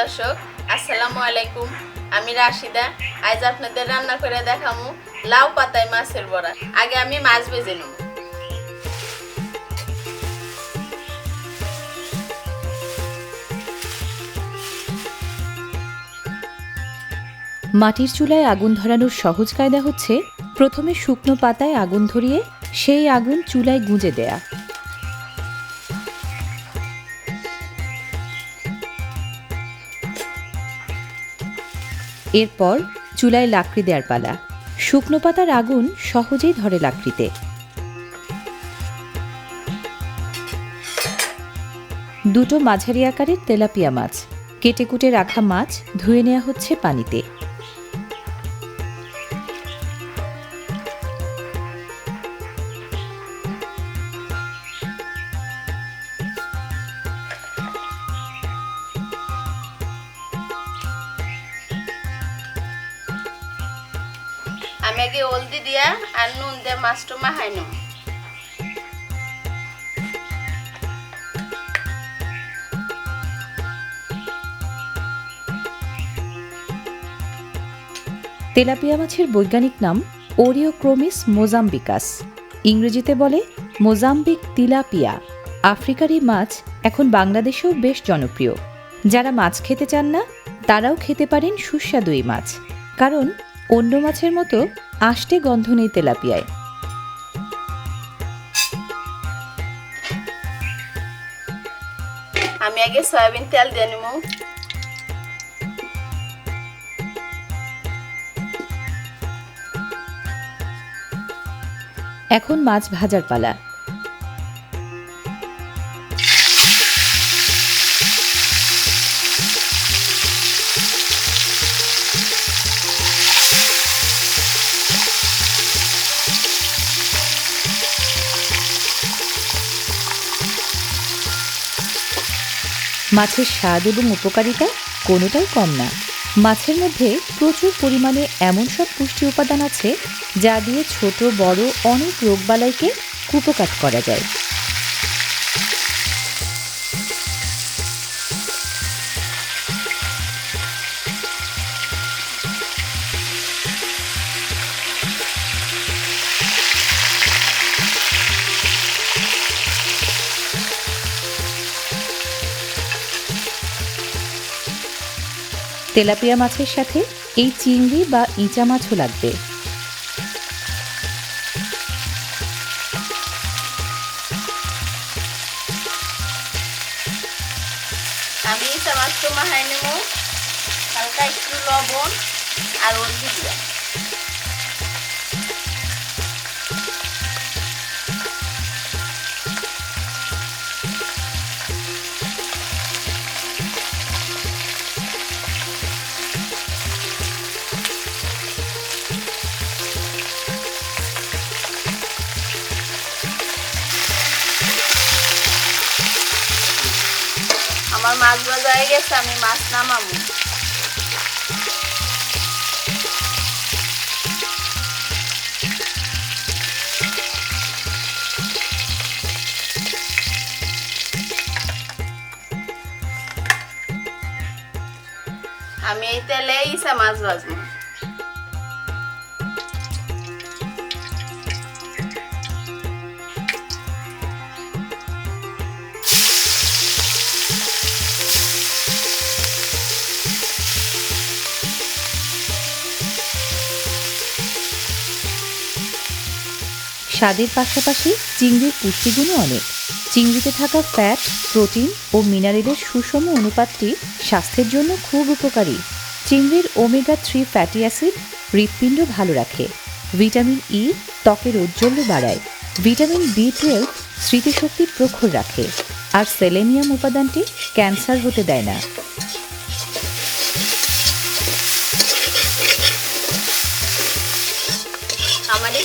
দর্শক, আসসালামু আলাইকুম। আমি রাশিদা। আজ আপনাদের রান্না করে দেখামু লাউ পাতায় মাছের বড়া। আগে আমি মাছ ভেজে নেব মাটির চুলায় আগুন ধরানোর সহজ কায়দা হচ্ছে প্রথমে শুকনো পাতায় আগুন ধরিয়ে সেই আগুন চুলায় গুঁজে দেয়া। এরপর চুলায় লাকড়ি দেওয়ার পালা। শুকনো পাতার আগুন সহজেই ধরে লাকড়িতে। দুটো মাঝারি আকারের তেলাপিয়া মাছ। কেটে কুটে রাখা মাছ ধুয়ে নেওয়া হচ্ছে পানিতে। নুন দিয়ে মাছটা মাহাই নেব তেলাপিয়া মাছের বৈজ্ঞানিক নাম ওরিওক্রোমিস মোজাম্বিকাস। ইংরেজিতে বলে মোজাম্বিক তিলাপিয়া। আফ্রিকার এই মাছ এখন বাংলাদেশেও বেশ জনপ্রিয়। যারা মাছ খেতে চান না, তারাও খেতে পারেন সুস্বাদু এই মাছ। কারণ অন্য মাছের মতো আষ্টে গন্ধ নেই তেলাপিয়ায়। আমি আগে সয়াবিন তেল দিয়ে নেব এখন মাছ ভাজার পালা। মাছের স্বাদ এবং উপকারিতা কোনোটাই কম না। মাছের মধ্যে প্রচুর পরিমাণে এমন সব পুষ্টি উপাদান আছে যা দিয়ে ছোট, বড় অনেক রোগবালাইকে কুপকাত করা যায়। তেলাপিয়া মাছের সাথে এই চিংড়ি বা ইঁচা মাছও লাগবে। আমি ইসা মাছটা হালকা একটু লবণ আর হলদি দিয়া মাছ ভাজা হয়ে গেছে আমি মাছ নামাবো। আমি এই তেলে ইসা মাছ ভাজবো। স্বাদের পাশাপাশি চিংড়ির পুষ্টিগুণও অনেক। চিংড়িতে থাকা ফ্যাট প্রোটিন ও মিনারেলের সুষম অনুপাতটি স্বাস্থ্যের জন্য খুব উপকারী। চিংড়ির ওমেগা থ্রি ফ্যাটি অ্যাসিড হৃৎপিণ্ড ভালো রাখে। ভিটামিন ই ত্বকের ঔজ্জ্বল্য বাড়ায়। ভিটামিন বি টুয়েলভ স্মৃতিশক্তি প্রখর রাখে। আর সেলেনিয়াম উপাদানটি ক্যান্সার হতে দেয় না।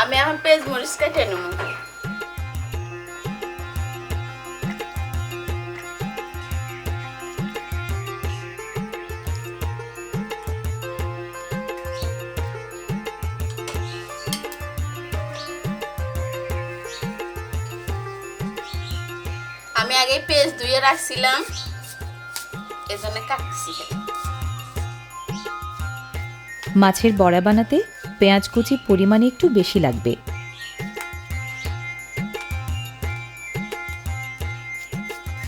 আমি এখন পেঁয়াজ মরিচ কেটে নেব। আমি আগে পেঁয়াজ ধুয়ে রাখছিলাম, এজন্য কাটছি। মাছের বড়া বানাতে পেঁয়াজ কুচি পরিমাণে একটু বেশি লাগবে।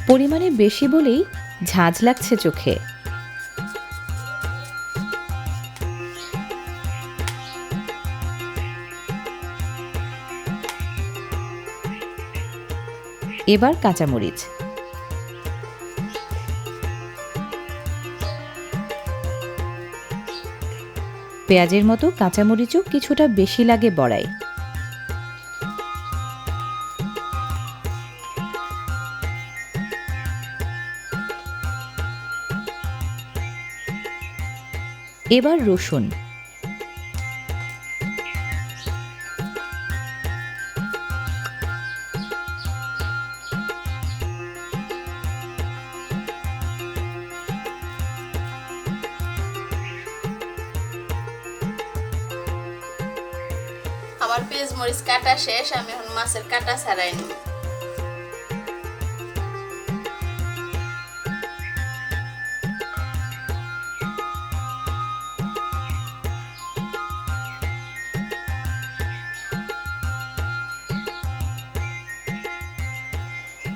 পরিমাণে বেশি বলেই ঝাঁঝ লাগছে চোখে। এবার কাঁচামরিচ। পেঁয়াজের মতো কাঁচামরিচও কিছুটা বেশি লাগে বড়ায় এবার রসুন। আমার পেঁয়াজ মরিচ কাটা শেষ, আমি এখন মাছের কাটা ছাড়াই নেব।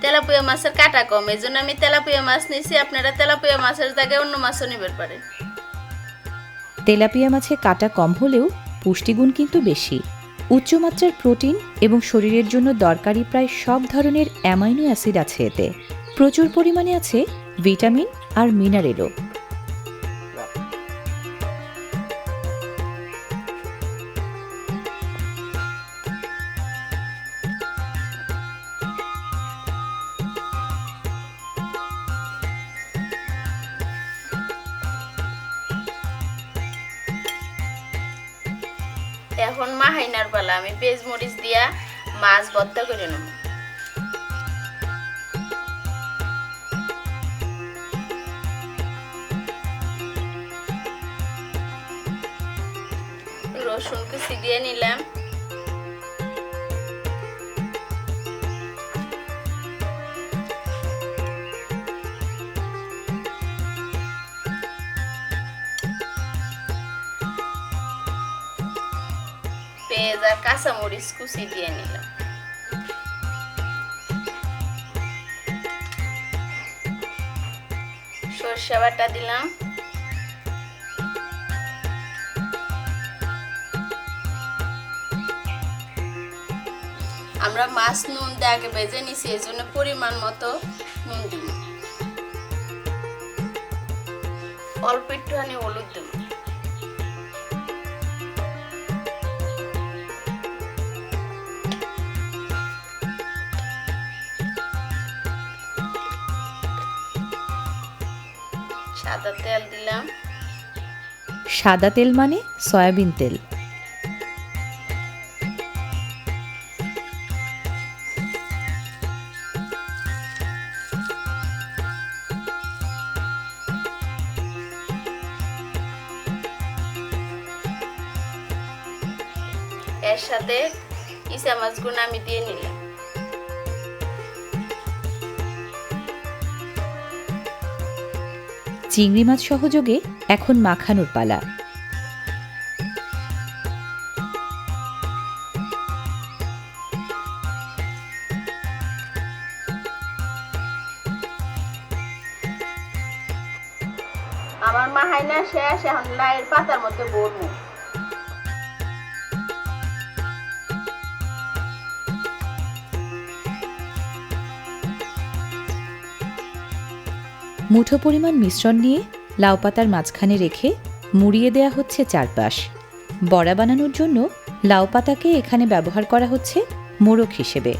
তেলাপুয়া মাছের কাটা কম, এই জন্য আমি তেলাপুয়া মাছ নিয়েছি আপনারা তেলাপুয়া মাছের জায়গায় অন্য মাছও নিবেন পারেন তেলাপিয়া মাছে কাটা কম হলেও পুষ্টিগুণ কিন্তু বেশি। উচ্চমাত্রার প্রোটিন এবং শরীরের জন্য দরকারি প্রায় সব ধরনের অ্যামাইনো অ্যাসিড আছে এতে। প্রচুর পরিমাণে আছে ভিটামিন আর মিনারেলও। এখন মাহাইনার পালা আমি পেঁয়াজ মরিচ দিয়া মাছ ভর্তা করে নেব। রসুন কুচি দিয়ে নিলাম। কাঁচামরিচ কুচি দিয়ে নিলাম সর্ষে বাটা দিলাম আমরা মাছ নুন দিয়ে আগে ভেজে নিছি, এই জন্য পরিমাণ মতো নুন দিব। অল্প একটুখানি হলুদ দেবো। সাদা তেল দিলাম। সাদা তেল মানে সয়াবিন তেল। এর সাথে ইসা মাছগুলো আমি দিয়ে নিলাম। চিংড়ি মাছ সহযোগে এখন মাখানোর পালা। আমার মা হাইনা শেষ, এখন লাইয়ের পাতার মধ্যে বলব মুঠো পরিমাণ মিশ্রণ নিয়ে লাউ পাতার মাঝখানে রেখে মুড়িয়ে দেয়া হচ্ছে চারপাশ। বড়া বানানোর জন্য লাউ পাতাকে এখানে ব্যবহার করা হচ্ছে মোড়ক হিসেবে।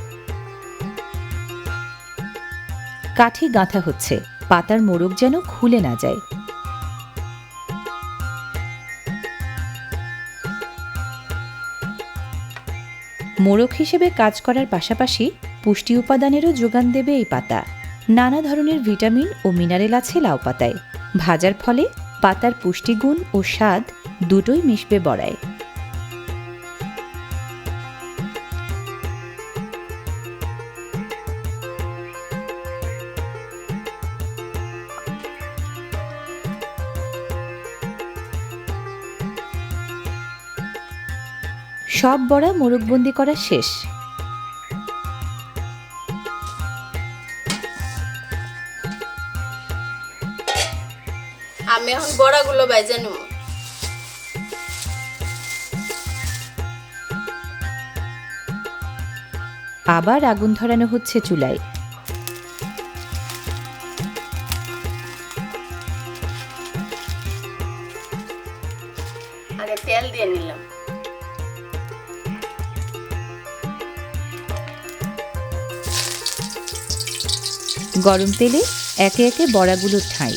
কাঠি গাঁথা হচ্ছে, পাতার মোড়ক যেন খুলে না যায়। মোড়ক হিসেবে কাজ করার পাশাপাশি পুষ্টি উপাদানেরও যোগান দেবে এই পাতা। নানা ধরনের ভিটামিন ও মিনারেল আছে লাউ পাতায় ভাজার ফলে পাতার পুষ্টিগুণ ও স্বাদ দুটোই মিশবে বড়ায়। সব বড়া মোরগবন্দি করা শেষ। বড়াগুলো বাইজে নেব। আবার আগুন ধরানো হচ্ছে চুলায়। আগে তেল দিয়ে নিলাম। গরম তেলে একে একে বড়াগুলো ঠাঁই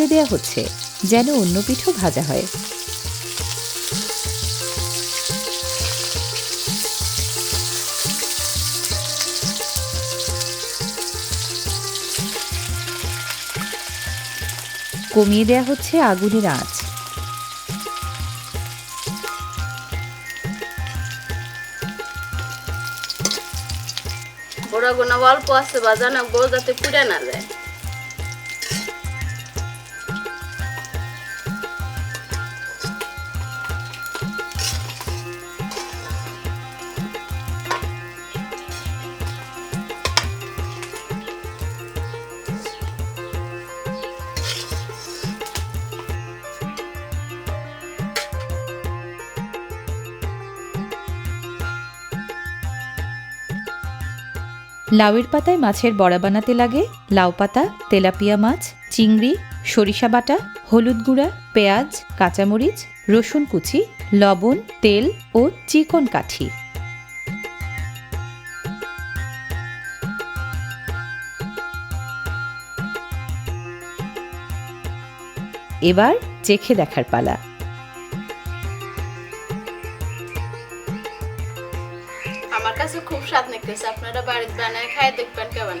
উল্টে দেয়া হচ্ছে, যেন অন্য পিঠও ভাজা হয়। কমিয়ে দেয়া হচ্ছে আগুনের আঁচ। বড়াগুলো অল্প আছে, বাজানো বউ যাতে পুড়ে না যায়। লাউয়ের পাতায় মাছের বড়া বানাতে লাগে। লাউ পাতা, তেলাপিয়া মাছ, চিংড়ি, সরিষা বাটা, হলুদ গুঁড়া, পেঁয়াজ, কাঁচামরিচ, রসুন কুচি, লবণ, তেল ও চিকন কাঠি। এবার চেখে দেখার পালা। আমার কাছে খুব স্বাদ নিতেছে আপনারা বাড়িতে বানায় খায় দেখবেন কেমন